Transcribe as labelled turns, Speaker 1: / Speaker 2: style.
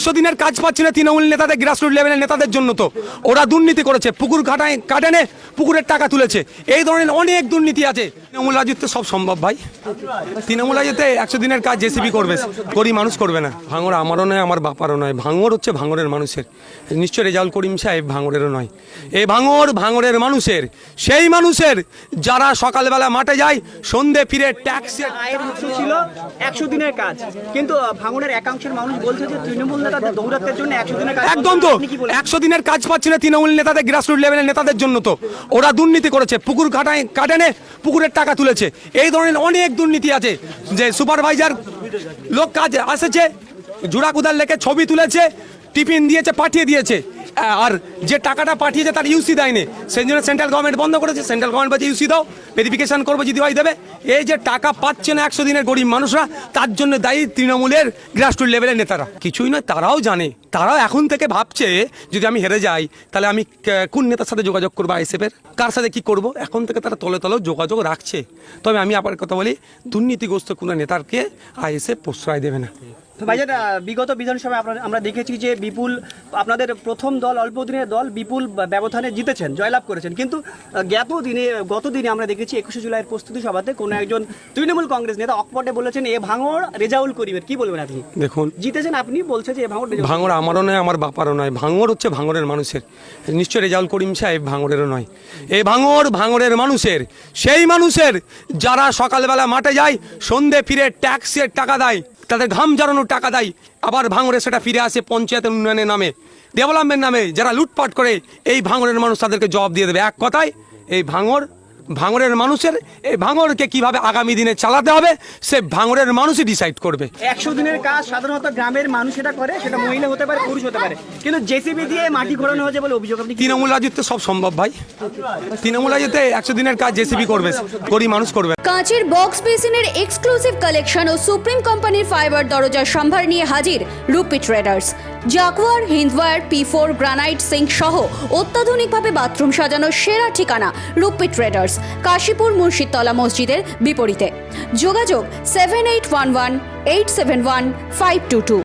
Speaker 1: একশো দিনের কাজ পাচ্ছে না তৃণমূল নেতাদের গ্রাসরুট লেভেলের নেতাদের জন্য তো। ওরা দুর্নীতি করেছে পুকুর কাটায় কাটেনে পুকুরের টাকা তুলেছে। এই ধরনের অনেক দুর্নীতি আছে। তৃণমূল রাজত্বে সব সম্ভব ভাই। তৃণমূল রাজত্বে একশো দিনের কাজ জেসিবি করবে গরিব মানুষ করবে না। ভাঙর আমারও নয় আমার বাপারও নয়। ভাঙর হচ্ছে ভাঙরের মানুষের। নিশ্চয় রেজাউল করিম সাহেব ভাঙরেরও নয়। এই ভাঙর ভাঙরের মানুষের সেই মানুষের যারা সকালবেলা মাঠে যায় সন্ধে ফিরে ট্যাক্সের
Speaker 2: ছিল একশো দিনের কাজ। কিন্তু আহ, ভাঙনের একাংশের মানুষ বলছে যে তৃণমূল
Speaker 1: একদম তো? একশো দিনের কাজ পাচ্ছে না তৃণমূল নেতাদের গ্রাসরুট লেভেলের নেতাদের জন্য তো। ওরা দুর্নীতি করেছে পুকুর কাটায় কাটেনে পুকুরের টাকা তুলেছে। এই ধরনের অনেক দুর্নীতি আছে যে সুপারভাইজার লোক কাজ আসেছে জুড়া কুদার লেখে ছবি তুলেছে টিফিন দিয়েছে পাঠিয়ে দিয়েছে। আর যে টাকাটা পাঠিয়েছে তার ইউসি দেয়নি। সেই জন্য সেন্ট্রাল গভর্নমেন্ট বন্ধ করেছে। সেন্ট্রাল গভর্নমেন্ট বলছে ইউসি দাও ভেরিফিকেশন করব, যদি হয় দেবে। এই যে টাকা পাচ্ছে না একশো দিনের গরিব মানুষরা, তার জন্য দায়ী তৃণমূলের গ্রাসরুট লেভেলের নেতারা। কিছুই নয়, তারাও জানে। তারাও এখন থেকে ভাবছে, যদি আমি হেরে যাই, তাহলে আমি কোন নেতার সাথে যোগাযোগ করব আইএসএফের কার সাথে কি করব? এখন থেকে তারা তলে তলেও যোগাযোগ রাখছে। তবে আমি আবার কথা বলি, দুর্নীতিগ্রস্ত কোনো নেতারকে আইএসএফ প্রশ্রয় দেবে না।
Speaker 2: ভাইজান বিগত বিধানসভায় আপনারা- আমরা দেখেছি যে বিপুল আপনাদের প্রথম দল অল্প দিনের দল বিপুল ব্যবধানে জিতেছেন জয়লাভ করেছেন। কিন্তু জ্ঞাত দিনে গত দিনে আমরা দেখেছি একুশে জুলাইয়ের প্রস্তুতি সভাতে কোনো একজন তৃণমূল কংগ্রেস নেতা অকপটে বলেছেন এ ভাঙড় রেজাউল করিমের। কি বলবেন আপনি?
Speaker 1: দেখুন
Speaker 2: জিতেছেন আপনি বলছে যে এ ভাঙড়
Speaker 1: ভাঙর আমারও নয় আমার বাপারও নয়। ভাঙর হচ্ছে ভাঙরের মানুষের। নিশ্চয় রেজাউল করিম সাহেব ভাঙরেরও নয়। এ ভাঙর ভাঙরের মানুষের সেই মানুষের যারা সকালবেলা মাঠে যায় সন্ধে ফিরে ট্যাক্সের টাকা দেয়। তাদের ঘাম জড়ানোর টাকা দেয়। আবার ভাঙরে সেটা ফিরে আসে পঞ্চায়েতের উন্নয়নের নামে। ডেভেলপমেন্ট নামে যারা লুটপাট করে, এই ভাঙরের মানুষ তাদেরকে জবাব দিয়ে দেবে। এক কথায়, এই ভাঙর ভাঙরের মানুষের এই ভাঙরকে কীভাবে আগামী দিনে চালাতে হবে সে ভাঙরের মানুষই ডিসাইড করবে।
Speaker 2: একশো দিনের কাজ সাধারণত গ্রামের মানুষ এটা করে সেটা মহিলা হতে পারে পুরুষ হতে পারে। কিন্তু জেসিবি দিয়ে মাটি ঘোরানো হয়েছে বলে অভিযোগ আপনি
Speaker 1: তৃণমূল রাজত্বে সব সম্ভব ভাই। তৃণমূল রাজত্বে একশো দিনের কাজ জেসিবি করবে গরিব মানুষ করবে।
Speaker 3: কাঁচের বক্স বেসিনের এক্সক্লুসিভ কালেকশন ও সুপ্রিম কোম্পানির ফাইবার দরজার সম্ভার নিয়ে হাজির Rupi traders Jaquar Hindware, P four, granite, sink সহ অত্যাধুনিকভাবে বাথরুম সাজানো সেরা ঠিকানা রুপি ট্রেডার্স, কাশীপুর মুর্শিদতলা মসজিদের বিপরীতে। যোগাযোগ seven eight one one eight seven one five two two